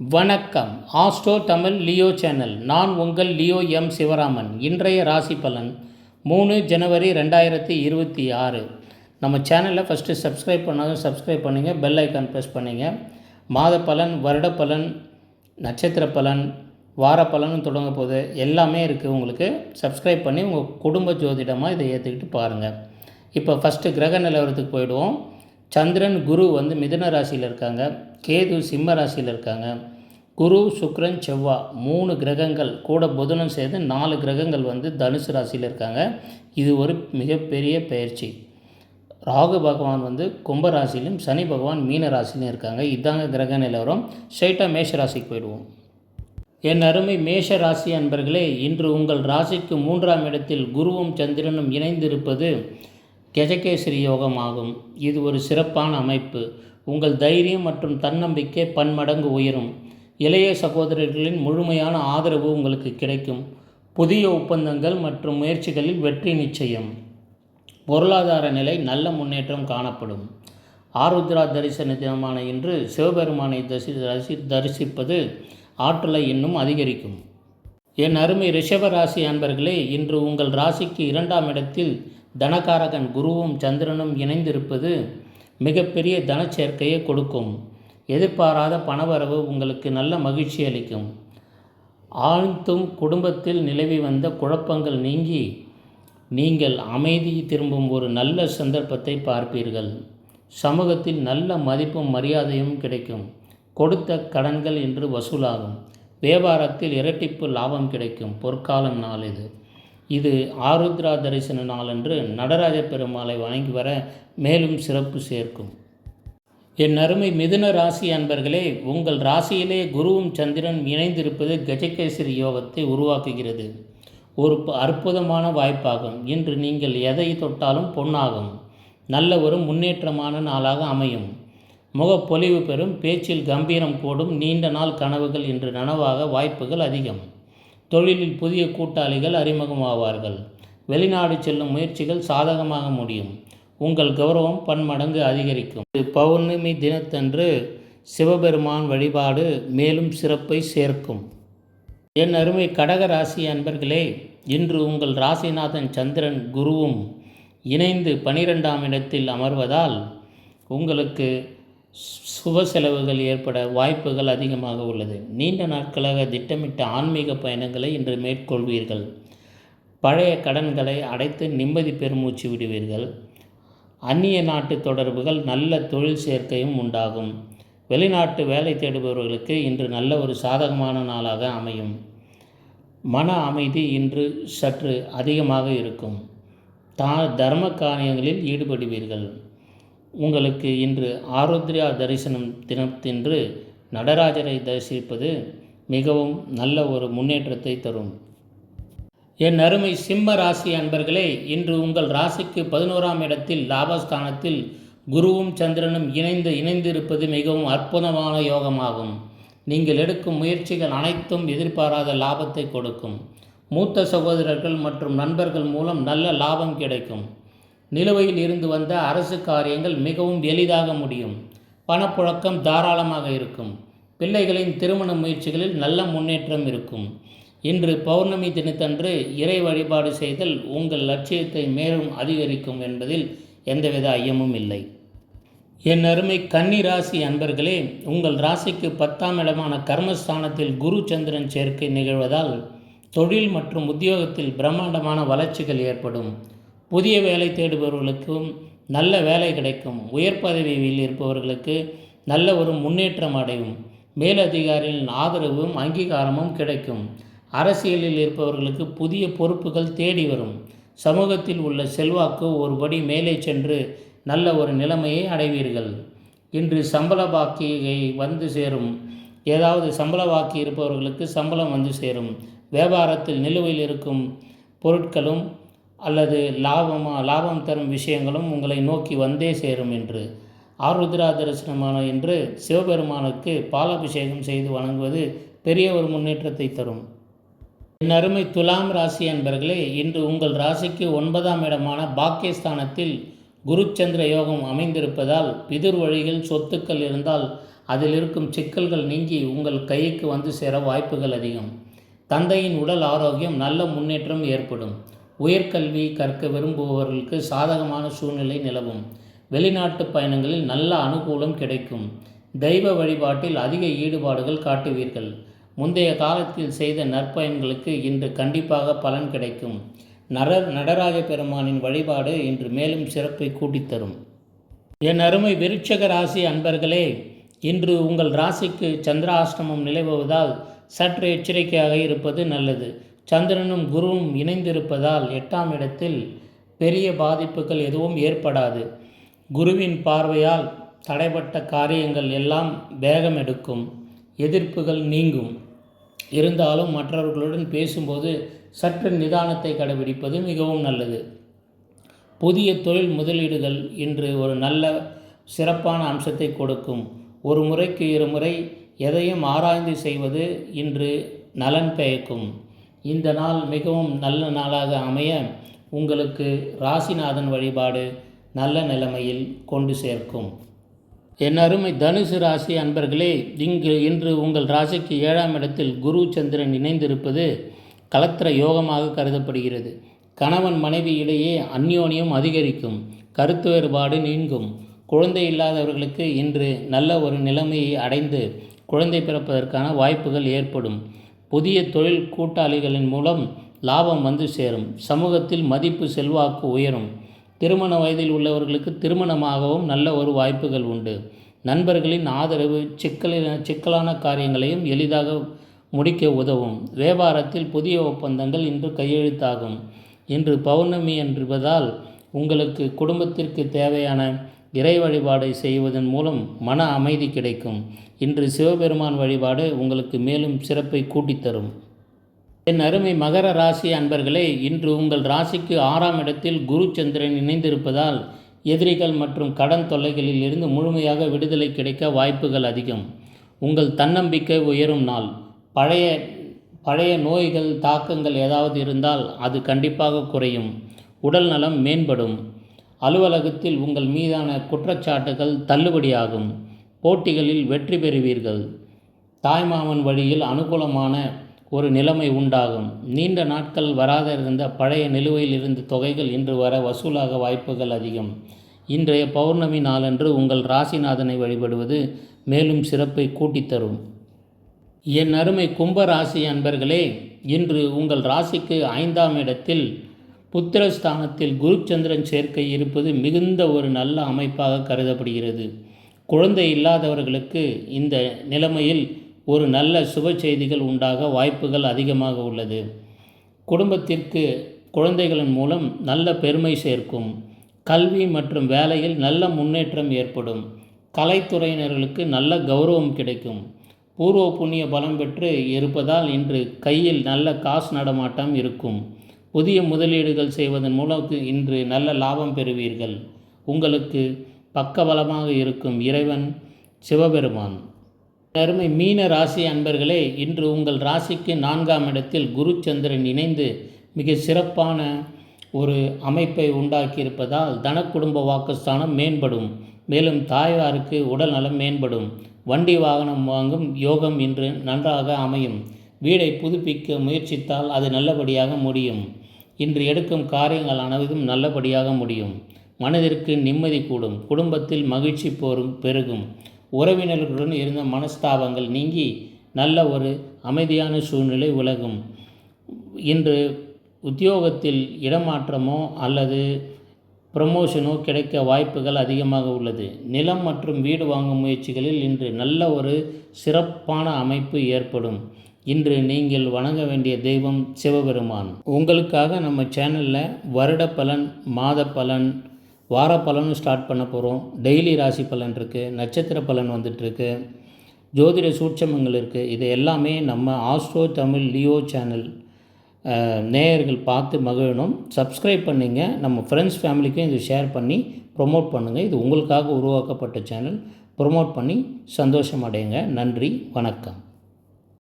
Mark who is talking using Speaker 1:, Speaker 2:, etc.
Speaker 1: வணக்கம். Astro Tamil Leo channel. நான் உங்கள் லியோ எம் சிவராமன். இன்றைய ராசி பலன் மூணு ஜனவரி ரெண்டாயிரத்தி இருபத்தி ஆறு. நம்ம சேனலில் ஃபஸ்ட்டு சப்ஸ்கிரைப் பண்ணாலும் சப்ஸ்கிரைப் பண்ணுங்கள் பெல் ஐக்கான் ப்ரெஸ் பண்ணுங்கள் மாத பலன் வருட பலன் நட்சத்திர பலன் வார பலனும் தொடங்க போது எல்லாமே இருக்குது உங்களுக்கு சப்ஸ்கிரைப் பண்ணி உங்கள் குடும்ப ஜோதிடமாக இதை ஏற்றுக்கிட்டு பாருங்கள் இப்போ ஃபஸ்ட்டு கிரக நிலவரத்துக்கு போயிடுவோம். சந்திரன் குரு வந்து மிதன ராசியில் இருக்காங்க. கேது சிம்ம ராசியில் இருக்காங்க. குரு சுக்ரன் செவ்வா மூணு கிரகங்கள் கூட புதனும் சேர்ந்து நாலு கிரகங்கள் வந்து தனுசு ராசியில் இருக்காங்க. இது ஒரு மிகப்பெரிய பயிற்சி. ராகு பகவான் வந்து கும்பராசிலும் சனி பகவான் மீன ராசிலையும் இருக்காங்க. இதாங்க கிரக நிலவரம். ஸ்ட்ரைட்டாக மேஷ ராசிக்கு போயிடுவோம். என் அருமை மேஷ ராசி அன்பர்களே இன்று உங்கள் ராசிக்கு மூன்றாம் இடத்தில் குருவும் சந்திரனும் இணைந்திருப்பது கெஜகேசரி யோகமாகும். இது ஒரு சிறப்பான அமைப்பு. உங்கள் தைரியம் மற்றும் தன்னம்பிக்கை பன்மடங்கு உயரும். இளைய சகோதரர்களின் முழுமையான ஆதரவு உங்களுக்கு கிடைக்கும். புதிய ஒப்பந்தங்கள் மற்றும் முயற்சிகளில் வெற்றி நிச்சயம். பொருளாதார நிலை நல்ல முன்னேற்றம் காணப்படும். ஆருத்ரா தரிசன தினமான இன்று சிவபெருமானை தரிசி தரிசி தரிசிப்பது ஆற்றலை இன்னும் அதிகரிக்கும். என் அருமை ரிஷபராசி அன்பர்களே இன்று உங்கள் ராசிக்கு இரண்டாம் இடத்தில் தனகாரகன் குருவும் சந்திரனும் இணைந்திருப்பது மிகப்பெரிய தனச்சேர்க்கையை கொடுக்கும். எதிர்பாராத பணவரவு உங்களுக்கு நல்ல மகிழ்ச்சி அளிக்கும். ஆழ்ந்தும் குடும்பத்தில் நிலவி வந்த குழப்பங்கள் நீங்கி நீங்கள் அமைதி திரும்பும் ஒரு நல்ல சந்தர்ப்பத்தை பார்ப்பீர்கள். சமூகத்தில் நல்ல மதிப்பும் மரியாதையும் கிடைக்கும். கொடுத்த கடன்கள் என்று வசூலாகும். வியாபாரத்தில் இரட்டிப்பு லாபம் கிடைக்கும். பொற்காலம் நாள் இது. இது ஆருத்ரா தரிசன நாளன்று நடராஜ பெருமாளை வணங்கி வர மேலும் சிறப்பு சேர்க்கும். என் அருமை மிதுன ராசி அன்பர்களே உங்கள் ராசியிலே குருவும் சந்திரன் இணைந்திருப்பது கஜகேசரி யோகத்தை உருவாக்குகிறது. ஒரு ப- அற்புதமான வாய்ப்பாகும். இன்று நீங்கள் எதை தொட்டாலும் பொன்னாகும். நல்ல ஒரு முன்னேற்றமான நாளாக அமையும். முகப்பொலிவு பெறும் பேச்சில் கம்பீரம் கூடும் நீண்ட நாள் கனவுகள் இன்று நனவாக வாய்ப்புகள் அதிகம். தொழிலில் புதிய கூட்டாளிகள் அறிமுகமாவார்கள். வெளிநாடு செல்லும் முயற்சிகள் சாதகமாக முடியும். உங்கள் கௌரவம் பன்மடங்கு அதிகரிக்கும். இது பௌர்ணமி தினத்தன்று சிவபெருமான் வழிபாடு மேலும் சிறப்பை சேர்க்கும். என் அருமை கடக ராசி அன்பர்களே இன்று உங்கள் ராசிநாதன் சந்திரன் குருவும் இணைந்து பனிரெண்டாம் இடத்தில் அமர்வதால் உங்களுக்கு சுப செலவுகள் ஏற்பட வாய்ப்புகள் அதிகமாக உள்ளது. நீண்ட நாட்களாக திட்டமிட்ட ஆன்மீக பயணங்களை இன்று மேற்கொள்வீர்கள். பழைய கடன்களை அடைத்து நிம்மதி பெருமூச்சு விடுவீர்கள். அந்நிய நாட்டு தொடர்புகள் நல்ல தொழில் சேர்க்கையும் உண்டாகும். வெளிநாட்டு வேலை தேடுபவர்களுக்கு இன்று நல்ல ஒரு சாதகமான நாளாக அமையும். மன அமைதி இன்று சற்று அதிகமாக இருக்கும். தா தர்ம காரியங்களில் ஈடுபடுவீர்கள். உங்களுக்கு இன்று ஆருத்ரியா தரிசனம் தினத்தின்று நடராஜரை தரிசிப்பது மிகவும் நல்ல ஒரு முன்னேற்றத்தை தரும். என் அருமை சிம்ம ராசி அன்பர்களே இன்று உங்கள் ராசிக்கு பதினோராம் இடத்தில் லாபஸ்தானத்தில் குருவும் சந்திரனும் இணைந்து இணைந்திருப்பது மிகவும் அற்புதமான யோகமாகும். நீங்கள் எடுக்கும் முயற்சிகள் அனைத்தும் எதிர்பாராத லாபத்தை கொடுக்கும். மூத்த சகோதரர்கள் மற்றும் நண்பர்கள் மூலம் நல்ல லாபம் கிடைக்கும். நிலுவையில் இருந்து வந்த அரசு காரியங்கள் மிகவும் எளிதாக முடியும். பணப்புழக்கம் தாராளமாக இருக்கும். பிள்ளைகளின் திருமண முயற்சிகளில் நல்ல முன்னேற்றம் இருக்கும். இன்று பௌர்ணமி தினத்தன்று இறை வழிபாடு செய்தல் உங்கள் லட்சியத்தை மேலும் அதிகரிக்கும் என்பதில் எந்தவித ஐயமும் இல்லை. என் அருமை கன்னி ராசி அன்பர்களே உங்கள் ராசிக்கு பத்தாம் இடமான கர்மஸ்தானத்தில் குரு சந்திரன் சேர்க்கை நிகழ்வதால் தொழில் மற்றும் உத்தியோகத்தில் பிரம்மாண்டமான வளர்ச்சிகள் ஏற்படும். புதிய வேலை தேடுபவர்களுக்கும் நல்ல வேலை கிடைக்கும். உயர் பதவியில் இருப்பவர்களுக்கு நல்ல ஒரு முன்னேற்றம் அடையும். மேலதிகாரிகளின் ஆதரவும் அங்கீகாரமும் கிடைக்கும். அரசியலில் இருப்பவர்களுக்கு புதிய பொறுப்புகள் தேடி வரும். சமூகத்தில் உள்ள செல்வாக்கு ஒருபடி மேலே சென்று நல்ல ஒரு நிலைமையை அடைவீர்கள். இன்று சம்பள பாக்கியை வந்து சேரும். ஏதாவது சம்பள பாக்கி இருப்பவர்களுக்கு சம்பளம் வந்து சேரும். வியாபாரத்தில் நிலுவையில் இருக்கும் பொருட்களும் அல்லது லாபமா லாபம் தரும் விஷயங்களும் உங்களை நோக்கி வந்தே சேரும் என்று. ஆருத்ரா தரிசனமான என்று சிவபெருமானுக்கு பாலாபிஷேகம் செய்து வணங்குவது பெரிய ஒரு முன்னேற்றத்தை தரும். என் அருமை துலாம் ராசி அன்பர்களே இன்று உங்கள் ராசிக்கு ஒன்பதாம் இடமான பாக்கியஸ்தானத்தில் குருச்சந்திர யோகம் அமைந்திருப்பதால் பிதிர் வழியில் சொத்துக்கள் இருந்தால் அதில் இருக்கும் சிக்கல்கள் நீங்கி உங்கள் கைக்கு வந்து சேர வாய்ப்புகள் அதிகம். தந்தையின் உடல் ஆரோக்கியம் நல்ல முன்னேற்றம் ஏற்படும். உயர்கல்வி கற்க விரும்புபவர்களுக்கு சாதகமான சூழ்நிலை நிலவும். வெளிநாட்டு பயணங்களில் நல்ல அனுகூலம் கிடைக்கும். தெய்வ வழிபாட்டில் அதிக ஈடுபாடுகள் காட்டுவீர்கள். முந்தைய காலத்தில் செய்த நற்பயன்களுக்கு இன்று கண்டிப்பாக பலன் கிடைக்கும். நர நடராஜ பெருமானின் வழிபாடு இன்று மேலும் சிறப்பை கூட்டித்தரும். என் அருமை விருட்சக ராசி அன்பர்களே இன்று உங்கள் ராசிக்கு சந்திராஷ்டமம் நிலவுவதால் சற்று எச்சரிக்கையாக இருப்பது நல்லது. சந்திரனும் குருவும் இணைந்திருப்பதால் எட்டாம் இடத்தில் பெரிய பாதிப்புகள் எதுவும் ஏற்படாது. குருவின் பார்வையால் தடைப்பட்ட காரியங்கள் எல்லாம் வேகம் எடுக்கும். எதிர்ப்புகள் நீங்கும். இருந்தாலும் மற்றவர்களுடன் பேசும்போது சற்று நிதானத்தை கடைபிடிப்பது மிகவும் நல்லது. புதிய தொழில் முதலீடுகள் இன்று ஒரு நல்ல சிறப்பான அம்சத்தை கொடுக்கும். ஒரு முறைக்கு இருமுறை எதையும் ஆராய்ந்து செய்வது இன்று நலன் பயக்கும். இந்த நாள் மிகவும் நல்ல நாளாக அமைய உங்களுக்கு ராசிநாதன் வழிபாடு நல்ல நிலைமையில் கொண்டு சேர்க்கும். என் அருமை தனுசு ராசி அன்பர்களே இங்கு இன்று உங்கள் ராசிக்கு ஏழாம் இடத்தில் குரு சந்திரன் இணைந்திருப்பது கலத்திர யோகமாக கருதப்படுகிறது. கணவன் மனைவி இடையே அந்யோன்யம் அதிகரிக்கும் கருத்து வேறுபாடு நீங்கும். குழந்தை இல்லாதவர்களுக்கு இன்று நல்ல ஒரு நிலைமையை அடைந்து குழந்தை பிறப்பதற்கான வாய்ப்புகள் ஏற்படும். புதிய தொழில் கூட்டாளிகளின் மூலம் லாபம் வந்து சேரும். சமூகத்தில் மதிப்பு செல்வாக்கு உயரும். திருமண வயதில் உள்ளவர்களுக்கு திருமணமாகவும் நல்ல ஒரு வாய்ப்புகள் உண்டு. நண்பர்களின் ஆதரவு சிக்கலின சிக்கலான காரியங்களையும் எளிதாக முடிக்க உதவும். வியாபாரத்தில் புதிய ஒப்பந்தங்கள் இன்று கையெழுத்தாகும். இன்று பௌர்ணமி என்பதால் உங்களுக்கு குடும்பத்திற்கு தேவையான இறை வழிபாடை செய்வதன் மூலம் மன அமைதி கிடைக்கும். இன்று சிவபெருமான் வழிபாடு உங்களுக்கு மேலும் சிறப்பை கூட்டித்தரும் என் அருமை மகர ராசி அன்பர்களே இன்று உங்கள் ராசிக்கு ஆறாம் இடத்தில் குரு சந்திரன் இணைந்திருப்பதால் எதிரிகள் மற்றும் கடன் தொல்லைகளில் இருந்து முழுமையாக விடுதலை கிடைக்க வாய்ப்புகள் அதிகம். உங்கள் தன்னம்பிக்கை உயரும் நாள். பழைய பழைய நோய்கள் தாக்கங்கள் ஏதாவது இருந்தால் அது கண்டிப்பாக குறையும். உடல் நலம் மேம்படும். அலுவலகத்தில் உங்கள் மீதான குற்றச்சாட்டுகள் தள்ளுபடியாகும். போட்டிகளில் வெற்றி பெறுவீர்கள். தாய்மாமன் வழியில் அனுகூலமான ஒரு நிலைமை உண்டாகும். நீண்ட நாட்கள் வராத இருந்த பழைய நிலுவையில் இருந்த தொகைகள் இன்று வர வசூலாக வாய்ப்புகள் அதிகம். இன்றைய பௌர்ணமி நாளன்று உங்கள் ராசிநாதனை வழிபடுவது மேலும் சிறப்பை கூட்டித்தரும் என் அருமை கும்ப ராசி அன்பர்களே இன்று உங்கள் ராசிக்கு ஐந்தாம் இடத்தில் புத்திரஸ்தானத்தில் குருச்சந்திரன் சேர்க்கை இருப்பது மிகுந்த ஒரு நல்ல அமைப்பாக கருதப்படுகிறது. குழந்தை இல்லாதவர்களுக்கு இந்த நிலைமையில் ஒரு நல்ல சுப செய்திகள் உண்டாக வாய்ப்புகள் அதிகமாக உள்ளது. குடும்பத்திற்கு குழந்தைகளின் மூலம் நல்ல பெருமை சேர்க்கும். கல்வி மற்றும் வேலையில் நல்ல முன்னேற்றம் ஏற்படும். கலைத்துறையினர்களுக்கு நல்ல கௌரவம் கிடைக்கும். பூர்வ புண்ணிய பலம் பெற்று இருப்பதால் இன்று கையில் நல்ல காசு நடமாட்டம் இருக்கும். புதிய முதலீடுகள் செய்வதன் மூலம் இன்று நல்ல லாபம் பெறுவீர்கள். உங்களுக்கு பக்கபலமாக இருக்கும் இறைவன் சிவபெருமான். அருமை மீன ராசி அன்பர்களே இன்று உங்கள் ராசிக்கு நான்காம் இடத்தில் குரு சந்திரன் இணைந்து மிக சிறப்பான ஒரு அமைப்பை உண்டாக்கியிருப்பதால் தன குடும்ப வாக்குஸ்தானம் மேம்படும். மேலும் தாயாருக்கு உடல் நலம் மேம்படும். வண்டி வாகனம் வாங்கும் யோகம் இன்று நன்றாக அமையும். வீடை புதுப்பிக்க முயற்சித்தால் அது நல்லபடியாக முடியும். இன்று எடுக்கும் காரியங்கள் அனைத்தும் நல்லபடியாக முடியும். மனதிற்கு நிம்மதி கூடும். குடும்பத்தில் மகிழ்ச்சி போரும் பெருகும். உறவினர்களுடன் இருந்த மனஸ்தாபங்கள் நீங்கி நல்ல ஒரு அமைதியான சூழ்நிலை உலகும் இன்று உத்தியோகத்தில் இடமாற்றமோ அல்லது ப்ரமோஷனோ கிடைக்க வாய்ப்புகள் அதிகமாக உள்ளது. நிலம் மற்றும் வீடு வாங்கும் முயற்சிகளில் இன்று நல்ல ஒரு சிறப்பான அமைப்பு ஏற்படும். இன்று நீங்கள் வணங்க வேண்டிய தெய்வம் சிவபெருமான். உங்களுக்காக நம்ம சேனலில் வருட பலன் மாத பலன் வார பலனும் ஸ்டார்ட் பண்ண போகிறோம் டெய்லி ராசி பலன் இருக்குது நட்சத்திர பலன் வந்துட்டுருக்கு ஜோதிட சூட்சமங்கள் இருக்குது இது எல்லாமே நம்ம ஆஸ்ட்ரோ தமிழ் லியோ சேனல் நேயர்கள் பார்த்து மகிழணும். சப்ஸ்கிரைப் பண்ணிங்க நம்ம ஃப்ரெண்ட்ஸ் ஃபேமிலிக்கும் இது ஷேர் பண்ணி ப்ரொமோட் பண்ணுங்கள் இது உங்களுக்காக உருவாக்கப்பட்ட சேனல். ப்ரொமோட் பண்ணி சந்தோஷம் அடையுங்க. நன்றி வணக்கம்.